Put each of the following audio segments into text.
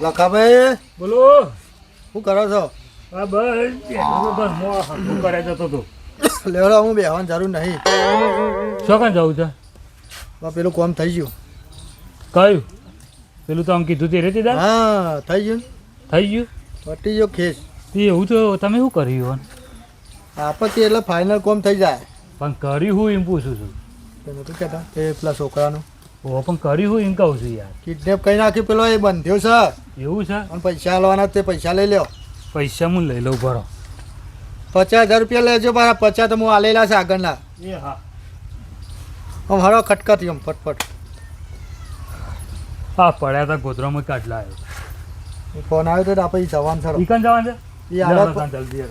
લખાભાઈ? બોલો. શું કરો છો? આ બસ. બસ. મો હરખું કરે જતો તો લેવડો હું બેહવાની જરૂર નહીં. શું જવું છે? બા પેલું કોમ થઈ ગયું. કયું? પેલું તો આમ કીધું તે રેતી દા હા થઈ ગયું થઈ ગયું? પટી ગયો ખેસ. તે એવું તો તમે શું કર્યું હોન? આપત્તિ એટલે ફાઇનલ કોમ થઈ જાય. પણ કર્યું હું એમ પૂછું છું. તમે તો કહેતા એ પેલા છોકરાનું. ઓ પણ કર્યું હું એમ કહું છું યાર. કિડનેપ કરી નાખ્યું પેલો એ બંધ્યો છે. એવું છે? અને પૈસા લેવાના તે પૈસા લઈ લ્યો. પૈસા હું લઈ લઉં ભરો. પચાસ હજાર રૂપિયા લેજો મારા પચાસ તો હું આલેલા છે આગળના. એ હા. આમ હરો ખટખટ એમ ફટફટ. હા પડ્યા હતા ગોધરામાં કાઢલા આવ્યો. ફોન આવ્યો તો આપણે જવાનું સર ઈકન જવાનું છે? એ આવે લે, લે, જલ્દી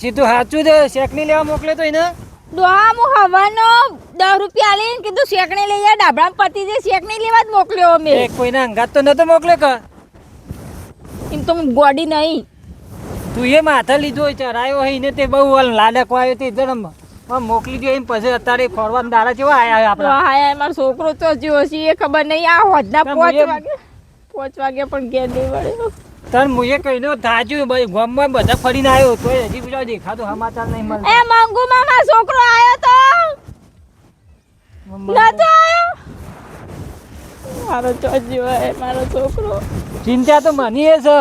સીધું સાચું છે શેકની લેવા મોકલે તો એને. દોહા હું હવાનો દસ રૂપિયા લઈને કીધું શેકણી લઈ જા ડાબડા પતિ જે શેકણી લેવા જ મોકલ્યો અમે. કોઈના અંગાત તો નતો મોકલે કે? એમ તો હું ગોડી નહીં. તું એ માથા લીધો હોય ચરાયો હોય ને તે બહુ લાડકો આવ્યો તે ધર્મ મોકલી દો એમ પછી અત્યારે ફરવાનું દાડા જેવા આયા આપણા? હાય મારો છોકરો તો જ્યો છે એ ખબર નહીં. આ હોજના પાંચ વાગે પાંચ વાગે પણ ઘેર નહીં વળ્યો. તન મુએ કહીને થાજ્યું ભાઈ ગામમાં બધા ફરીને આવ્યો તો હજી બીજો દેખાતો સમાચાર નહીં મળે એ મંગુ મામા છોકરો આયો તો? નતો આયો? મારો તો જ્યો મારો છોકરો. ચિંતા તો મને એ છે.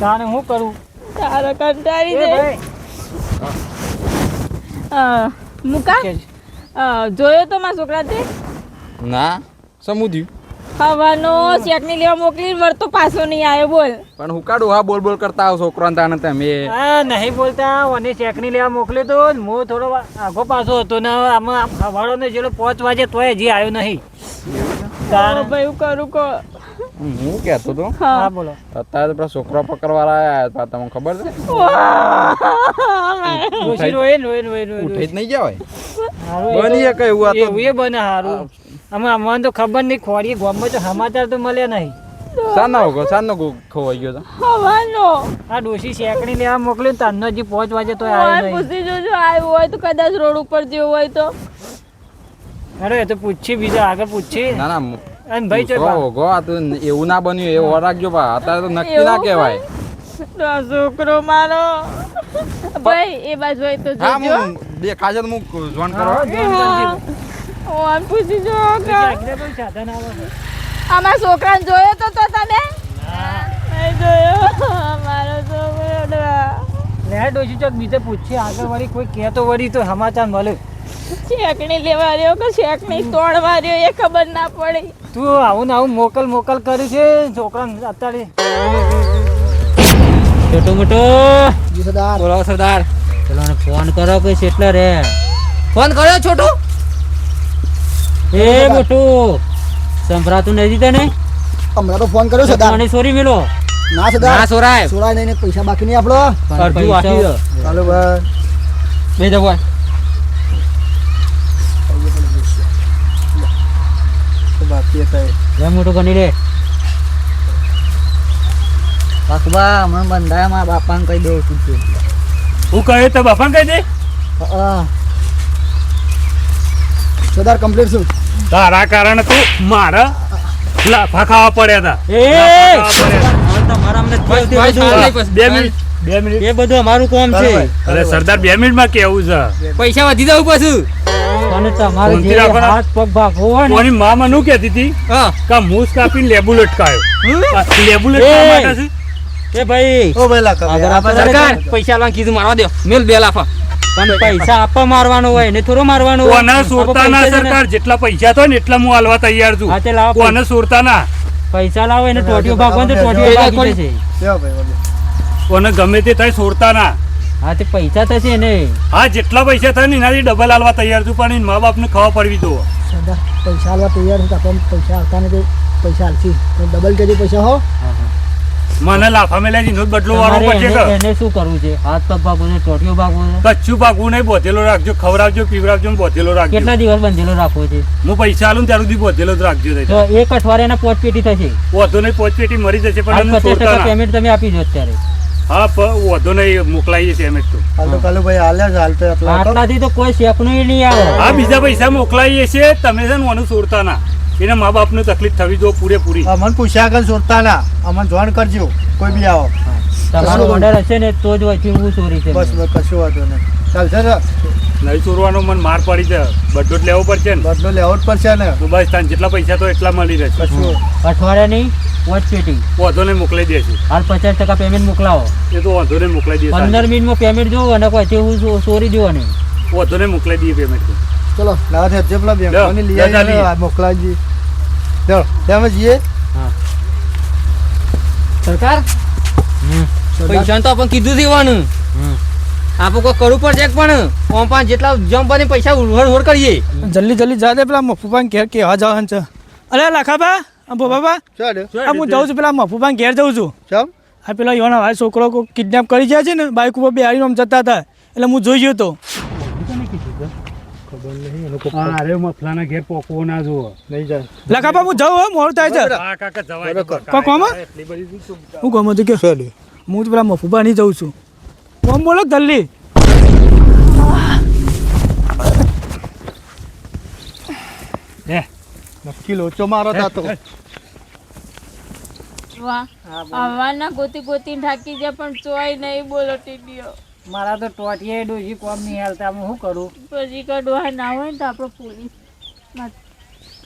તાને હું કરું? તારો કંટાળી એ દે. ભાઈ, અ, મુકા? જોયો તો મારા છોકરા તે ના સમુદ્યું. હવાનો શેકની લેવા મોકલી વળતો પાછો નહીં આવ્યો બોલ. પણ હું કાઢું? હા બોલ બોલ કરતા આવો છોકરો તાને તમે. હા નહીં બોલતા. ઓને ચેકની લેવા મોકલી તો હું થોડો આગો પાછો હતો ને આમાં હવાડો ને જેલો પાંચ વાગે તોય હજી આવ્યો નહીં. તારો ભાઈ કરું કો. હું કેતો તો હા. બોલો. અત્યારે પેલા છોકરા પકડવા આવ્યા હતા તમને ખબર છે? ડોશી રોય ને રોય ને રોય ને રોય ને. ઉઠી જ નહીં જવાય બની શકે એવું આ તો એ બને હારું. આમાં અમને તો ખબર નહીં ખોરી ગામમાં તો સમાચાર તો મળ્યા નહીં. સાનો ગો સાનો ગો ખોવાઈ ગયો તો? હવાનો. આ ડોશી શેકણી લેવા મોકલ્યો ને તારનો હજી પાંચ વાગે તો આવ્યો નહીં. પૂછી જોજો આવ્યો હોય તો કદાચ રોડ ઉપર જેવું હોય તો. અરે એ તો પૂછી બીજા આગળ પૂછી ના ના અન ભાઈ ચો હોગો, આ તો એવું ના બન્યું એવું રાખજો બા અત્યારે તો નક્કી ના કહેવાય. તો છોકરો મારો. ભાઈ એ બાજુ હોય તો જોજો. હું દેખાશે તો હું જોન કરો. ઓય પૂછી જો અમારા છોકરાને જોયો તો તો તમે? નહીં જોયો? મારો છોકરો લે ડોશી ચોક બીજે પૂછી આગળ વળી કોઈ કહેતો વળી તો સમાચાર મળે. શેકણી લેવા રહ્યો કે શેકણી તોડવા રહ્યો એ ખબર ના પડી. તું આવું ને આવું મોકલ મોકલ કર્યું છે છોકરાને અત્યારે. છોટો મોટો. સરદાર. બોલો સરદાર. ફોન કરો કે કેટલા રે. ફોન કર્યો છોટું? એ મોટું સંભળાતું નથી તને? હમણાં તો ફોન કર્યો સદા. મને સોરી મેલો. ના સદા. ના સોરાય. સોરાય નહીં ને પૈસા બાકી નહીં આપણો. પણ અડધું પૈસા- ચાલો ભાઈ. બે જવો. બાકી હતા. મોટું ગણી લે. બસબા મને બંધાયા મારા બાપાને કહી દઉં છું. હું કહ્યું તો બાપાને કહી દે? હા. સરદાર કમ્પ્લીટ છું તારા કારણે તું મારા લાફા ખાવા પડ્યા હતા. બે મિનિટ બે મિનિટ. એ બધું અમારું કામ છે. અરે સરદાર બે મિનિટમાં કેવું છે? પૈસા વધી જવું પાછું. અને તમારે જે હાથ પગ ભાગવો હોય ને. કહેતી હતી કે મૂસ કાપીને લેબુ લટકાયો લેબુ લટકાવવા માટે છે? એ ભાઈ ઓ ભાઈ લાખા આગળ ભાઈ. આપણે સરકાર પૈસા લાવ કીધું મારવા દો. મેલ બે લાફા. પણ પૈસા આપવા મારવાનો હોય ને થોડો મારવાનો હોય. કોને સોરતા ના પૈસા છે ને, સરકાર? જેટલા પૈસા થાય ને એટલા હું હાલવા તૈયાર છું. હા, તે લાવો કોને સુરતાના? પૈસા લાવો એને ટોટીઓ ભાગવો તો ટોટીઓ ભાગી બોલો. કોને ગમે તે થાય સુરતાના. હા તે પૈસા થશે ને હા જેટલા પૈસા થાય ને એનાથી ડબલ હાલવા તૈયાર છું પણ મા બાપ ને ખબર પડવી દો પૈસા હાલવા તૈયાર છું આપણે પૈસા આવતા નથી પૈસા હાલશી. ડબલ કેજી પૈસા હો. મને લાફા મેલ્યા જીનો બદલો વાળો પછી એને શું કરવું છે? હાથ પગ ભાગવો છે ટોટીઓ ભાગવો છે? કચ્છું ભાગવું નહીં બોધેલો રાખજો ખવડાવજો પીવડાવજો ને બોધેલો રાખજો. કેટલા દિવસ બંધેલો રાખવો છે? હું પૈસા આલું ત્યાર સુધી બોધેલો જ રાખજો તો. એક અઠવાડિયાના પોચ પેટી થશે. ઓધો નહીં પોચ પેટી મરી જશે પણ પચાસ છોડતા ટકા પેમેન્ટ તમે આપી દો અત્યારે. હા પણ વધુ નહીં મોકલાઈ છે અમે તો. હાલ તો કાલુ ભાઈ હાલે છે હાલ તો આટલાથી તો કોઈ શેકનું નહીં આવે. હા બીજા પૈસા મોકલાઈએ છે તમે છે ને ઓનું છોડતા ના એને મા બાપને તકલીફ થવી જો પૂરેપૂરી. અમને પૂછ્યા આગળ છોડતા ના. અમને જોણ કરજો. કોઈ બી આવો. તમારો ઓર્ડર હશે ને તો જ હોય હું ચોરી છે બસ બસ કશું વાંધો નહીં. ચાલશે ને નહીં ચોરવાનો મન માર પડી છે બધો જ લેવો પડશે ને. બધો લેવો જ પડશે ને. તો બસ જેટલા પૈસા તો એટલા મળી રહેશે. કશું. અઠવાડિયાની વોચ પેટી. વાંધો નહીં મોકલાઈ દેશે. હાલ પચાસ ટકા પેમેન્ટ મોકલાવો. એ તો વાંધો નહીં મોકલાઈ દઈએ પંદર મિનિટમાં પેમેન્ટ જોવો અને પછી હું ચોરી દેવાની વાંધો નહીં મોકલાઈ દઈએ પેમેન્ટ ચલો લાવા છે જે પેલા બેંકોની લઈ લે, લે, આવીને ચાલીએ. આ મોકલાવી ચલો ત્યાં જઈએ હા. સરકાર? પૈસા તો આપણે કીધું દેવાનું. આપણે કોઈ કરવું પડશે પણ? પાંચ પાંચ જેટલા જમ પૈસા ઉડ ઉડ કરીએ. જલ્દી જલ્દી જા દે પેલા મફુભાઈ ઘેર કેવા જવાનું છે. અરે લાખાબા ભોબાબા ચાલે આ હું જાઉં છું પેલા મફુભાઈ ઘેર જાઉં છું. ચમ? આ પેલા યોના ભાઈ છોકરો કિડનેપ કરી જાય છે ને બાઇક ઉપર બિહારીમાં આમ જતા હતા. એટલે હું જોઈ ગયો તો. અરે મફલાના ઘેર પોકવો ના જુઓ. નહીં જાય. લાખાબા હું જાઉં મોડું થાય છે. હા કાકા જવાય કો કોમાં? એટલી બધી શું હું ગમે તો કે હું તો પેલા મફુબા નહીં જાઉં છું. કોમ બોલો જલ્દી નક્કી લોચો મારો તાતો. વાહ આવવાના ગોતી ગોતી થાકી જાય પણ ચોય નહીં બોલો ટીડીઓ. મારા તો ટોટિયા ડોસી કોમ નહીં હાલતા હું શું કરું? પછી કડવા ના હોય ને તો આપણે પોલીસ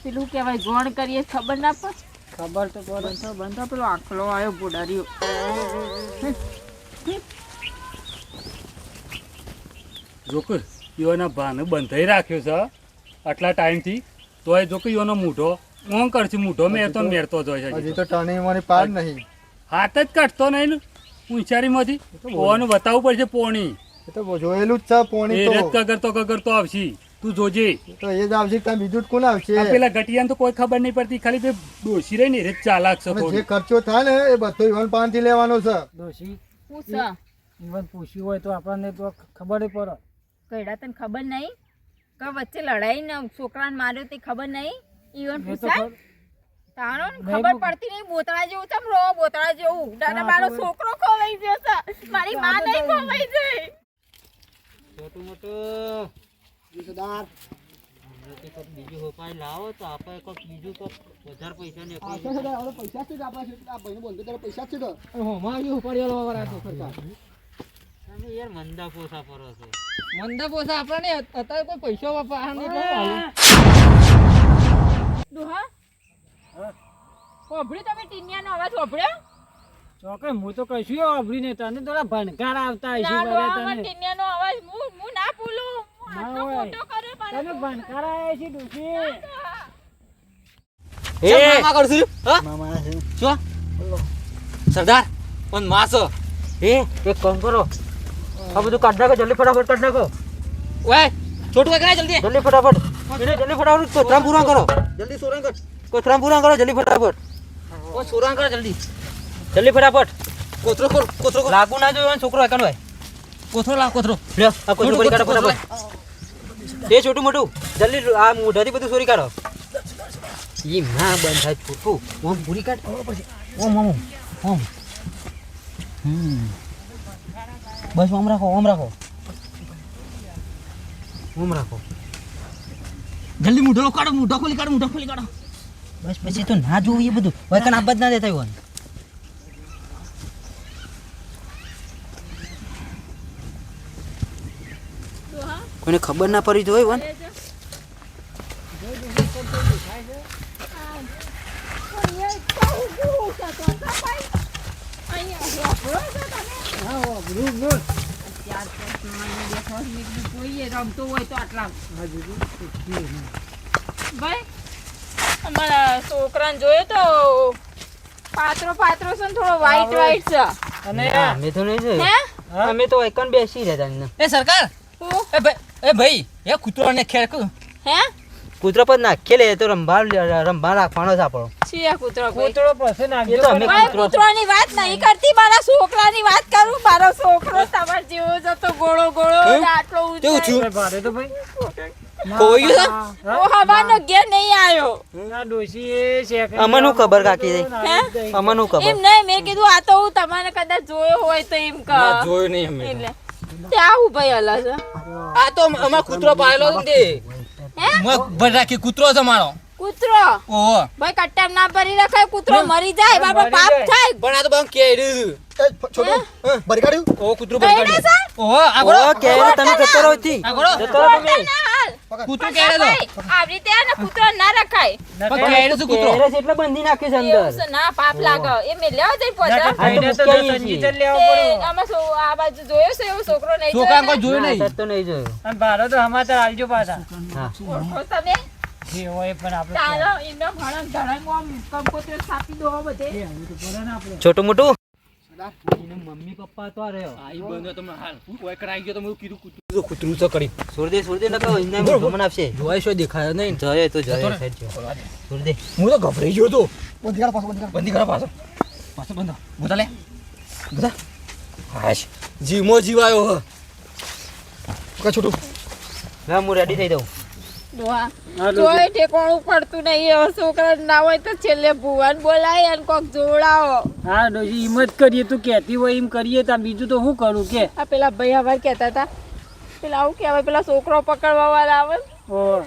પેલું કહેવાય ગોણ કરીએ ખબર ના પડે? ખબર તો પડે. તો બંધો પેલો આખલો આવ્યો બુડારીઓ જોકે યોના ભાને બંધાઈ રાખ્યો છે આટલા ટાઈમથી. તોય જોકે યોનો મૂઢો હું કરશે મૂઢો મેં તો મેરતો જ હોય છે હજી તો. ટર્નિંગ મારી પાર નહીં. હાથ જ કાઢતો નહીં ને. ઊંચારીમાંથી પોવાનું બતાવવું પડશે પોણી. એ તો જોયેલું જ છે પોણી તો. કગરતો કગરતો આવશે. તું જોજે. તો એ જ આવશે ત્યાં બીજું કોણ આવશે? પેલા ઘટિયાને તો કોઈ ખબર નહીં પડતી. ખાલી બે ડોસી રહી ને રે ચાલાક છે જે ખર્ચો થાય ને એ બધો ઈવન પાનથી લેવાનો છે. ડોસી પૂછા. ઇવન પૂછ્યું હોય તો આપણને તો ખબર પડે. કઈડા તને ખબર નહીં? કે વચ્ચે લડાઈ ને છોકરાને માર્યો તે ખબર નહીં? ઈવન પૂછાય? તારો ખબર પડતી નહીં બોતળા જેવું તમ રો બોતળા જેવું. દાદા મારો છોકરો ખોવાઈ ગયો છે. મારી માં નહીં ખોવાઈ ગઈ છોટું મોટું. સરદાર બીજું હોપાઈ લાવો તો આપણે કોઈક બીજું કોઈક વધારે પૈસા ને પૈસા છે આ ભાઈને બોલતો ત્યારે પૈસા છે તો તમે યાર મંદા પોસા ફરો છો મંદા પોસા આપણને અત્યારે કોઈ પૈસા વાપરવા નહીં ડોહા ઓભળ્યું તમે ટીનિયાનો અવાજ ઓભળ્યો ચોકસ હું તો કશું વાપરી નહીં. તને તો ભણકાર આવતા હશે તને. ટીનિયાનો અવાજ હું હું ના ભૂલું. ના હોય. મોટો કર્યો મારા તને ભણકાર આવ્યા છે ડોસી એ મામા કરશું હા? મામા છે. શું? સરદાર પણ માસ. એ એક કામ કરો. આ બધું કાઢ નાખો જલ્દી ફટાફટ કાઢ નાખો. ઓય છોટું કરાય જલ્દી? જલ્દી ફટાફટ. જલ્દી ફટાફટ. કોથરામ પૂરા કરો જલ્દી સોરાંગ કર. કોથરામ પૂરા કરો જલ્દી ફટાફટ. ઓ છોરા કરો જલ્દી. જલ્દી ફટાફટ. કોથરો કર કોથરો લાગુ ના જોયો છોકરો એકનો હોય. કોથરો લાવ કોથરો. લ્યો આ કોથરો પડી કાઢો ફટાફટ. એ છોટું મોટું. જલ્દી આ મોઢાથી બધું સોરી કાઢો. ઈ ના બંધ થાય છોટું. ઓમ પૂરી કાઢ. ઓમ ઓમ ઓમ હમ. બસ ઓમ રાખો ઓમ રાખો. ઓમ રાખો. જલ્દી મૂઢો કાઢો મૂઢો ખોલી કાઢો મૂઢો ખોલી કાઢો. બસ પછી તો ના જોવું એ બધું. હોય કણ આબાદ ના દેતા હોય. કોઈને ખબર ના પડી જોઈ હોય રમતો હોય તો આટલા ભાઈ અમારા છોકરાને જોયો તો પાત્રો પાત્રો છે ને થોડો વ્હાઈટ વ્હાઈટ છે. અને અમે તો નહીં જોયું. અમે તો એકન બેસી રહ્યા તમને એ સરકાર! એ ભાઈ એ ભાઈ એ કૂતરાને ખેર હે? કૂતરો પર નાખે લે તો રંભા રંભા રાખવાનો છે આપણો. છીએ કૂતરો કૂતરો પાસે એ તો અમે કૂતરોની વાત નહીં કરતી મારા છોકરાની વાત કરું. મારો છોકરો તમાર જેવો જ હતો ગોળો ગોળો? આટલો ઊંચો છું? તો ભાઈ. ખોઈ ગયું ઓ હવાનો ઘેર નહીં આવ્યો. ના ડોસી એ શેક હું ખબર કાકી દે હે હું ખબર? એમ નહીં મેં કીધું આ તો હું તમારે કદાચ જોયો હોય તો એમ કહો. જોયું નહીં અમે. એટલે. તે આવું ભાઈ અલગ છે. આ તો અમાર કૂતરો પાડેલો ને તે. ભર રાખી કૂતરો છે મારો. કૂતરો? ઓહો. ભાઈ કટ્ટામ ના ભરી રખાય કૂતરો મરી જાય બાપા પાપ જાય. થાય. પણ આ તો બહુ કેડ્યું હા, ભરી કાઢ્યું? ઓહો કૂતરું કઈ બળી કાઢ્યું. ઓહો આગળ. ઓ કે તમે જતો રહો થી આગળ. જતો રહો તમે. કૂતરું કેડે ભાઈ, આવી રીતે આ ને કૂતરો ના રખાય. પણ કેડે છે કૂતરો. કેરેસ એટલે બંધી નાખે છે અંદર ના પાપ લાગે. એ મે લેવા જઈ પહોંચે આ તો મુશ્કેલી લેવા પડે. આમાં સો- આ બાજુ જોયો છે એવો? છોકરો નહીં છોકરા જોયો કોઈ ને? જોયું નહીં તો નહીં જોયો. અને બારો તો હમાતર આલજો પાછા. ઓળખો તમે? જે હોય પણ આપણે ચાલો એમનો ભણન ધડંગમાં કંકોત્રી સ્થાપી દો બધે. છોટું મોટું? મમ્મી પપ્પા તો રહ્યો. આ ઈ તમે હાલ. કોઈ કરાઈ ગયો તો મેં કીધું કૂતરું. કૂતરું તો કરી. છોડ દે છોડ દે નકર ઇનામ ગમન આપશે. જોવાય શું દેખાય નહીં. જય તો જય સાહેબ છોડ હું તો ગભરાઈ ગયો તો. બંધી કાઢો પાછો બંધી કરો. પાછો. પાછો બંધો. લે. હાશ. જીવાયો હ. કા છોટું? ના હું રેડી થઈ દઉં. ડોહા જોઈ ઠેકોણું પડતું નહીં હવે છોકરા ના હોય તો છેલ્લે ભુવન બોલાય અને કોક જોડાવો હા હિંમત કરીએ તું કહેતી હોય એમ કરીએ તા બીજું તો શું કરું કે? આ પેલા ભાઈ હવે કહેતા હતા. પેલા આવું કહેવાય પેલા છોકરો પકડવા વાળા આવે ને. ઓ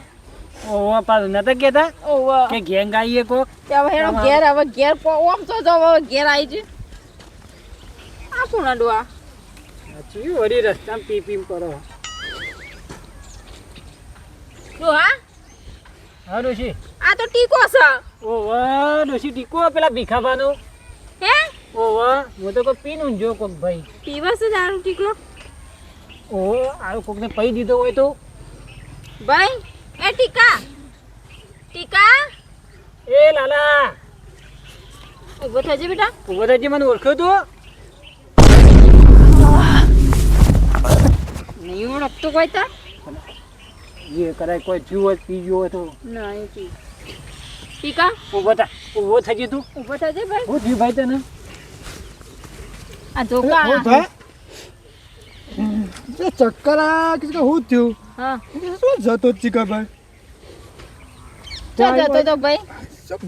ઓ પાછું નતા કહેતા? ઓવે. કે ગેંગ આવીએ કોક? હવે એનો ઘેર હવે ઘેર ઓમ તો જો હવે ઘેર આવી છે આ શું ડોહા સાચું વળી રસ્તામાં પી પીમ કરો ડોહા હા? ડોશી. આ તો ટીકો છે. ઓ વાહ ડોશી ટીકો પેલા ભીખાબાનું હે? ઓ વાહ હું તો કોઈ પીન જો કોક ભાઈ. પીવસ છે દારૂ ટીકો? ઓ આ કોકને પઈ દીધો હોય તો? ભાઈ એ ટીકા. ટીકા? એ લાલા. ઊભો થજે બેટા. ઊભો થજી મને ઓળખ્યો તો. નહીં ઓળખતો કોઈ તા. જે કદાચ કોઈ પી ગયો હોય તો પી ટીકા? ઊભો થા ઊભો થજી તું. ઊભો થજે ભાઈ. હું થયું ભાઈ તને. આ ધોકા. હું થા. જે ચક્કર આ કે હું થયું? હા. શું જતો ચીકા ભાઈ? જતો તો ભાઈ?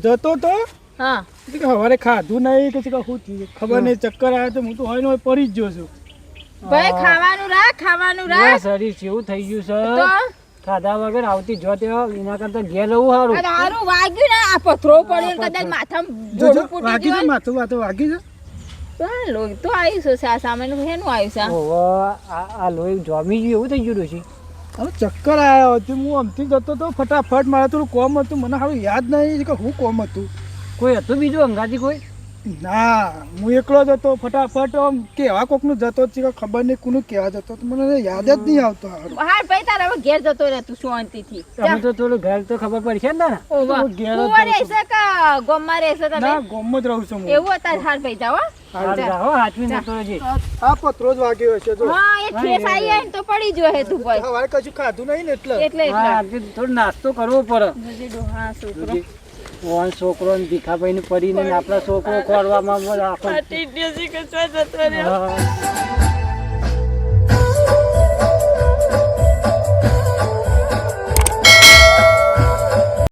જતો તો? હા. કે હવારે ખાધું નહીં કે શું થયું? ખબર નહીં ચક્કર આવે તો હું તો હોય ને હોય પડી જ ગયો છું. ભાઈ ખાવાનું રાખ ખાવાનું ના રાખ. શરીર જેવું થઈ ગયું તો? છે ખાધા વગર આવતી જો તે એના કરતા ઘેર રહેવું સારું. સારું વાગ્યું ને આ પથરો પડ્યો ને કદાચ માથામાં જો જો ફૂટી ગયું માથું વાતો વાગી છે? લોહી તો આવ્યું છે સા- સામેનું હેનું આવ્યું છે? ઓહો આ આ લોહી જોમી ગયું એવું થઈ ગયું છે. હવે ચક્કર આવ્યો હતો હું આમથી જતો તો ફટાફટ મારા થોડું કોમ હતું મને સારું યાદ નહીં કે હું કોમ હતું. કોઈ હતું બીજું અંગાથી કોઈ? ના હું એકલો જ હતો ફટાફટ આમ કેવા કોકનું જતો જ છે ખબર નહીં કોનું કેવા જતો મને યાદ જ નહીં આવતો હારું. હાર ભાઈ તારે હવે ઘેર જતો રહે તું શાંતિથી. તમે તો થોડું ઘર તો ખબર પડશે ને ના હું. રહેશે કે ગોમમાં રહેશે તમે? ના ગોમ જ રહું છું હું. એવું હતા હાર ભાઈ જાઓ હો. હાલ જાઓ હાથમી નતો રહેજે. આ પત્રો જ વાગ્યો હશે જો. હા એ ઠેસ આવી જાય ને તો પડી જો હે તું ભાઈ. સવારે કશું ખાધું નહીં એટલે. એટલે હા, એટલે આજે થોડો નાસ્તો કરવો પડે. જોજે ડોહા છોકરો ઓન છોકરો ને ભીખાભાઈ ને પડીને ને આપણા છોકરો ખોરવામાં આખો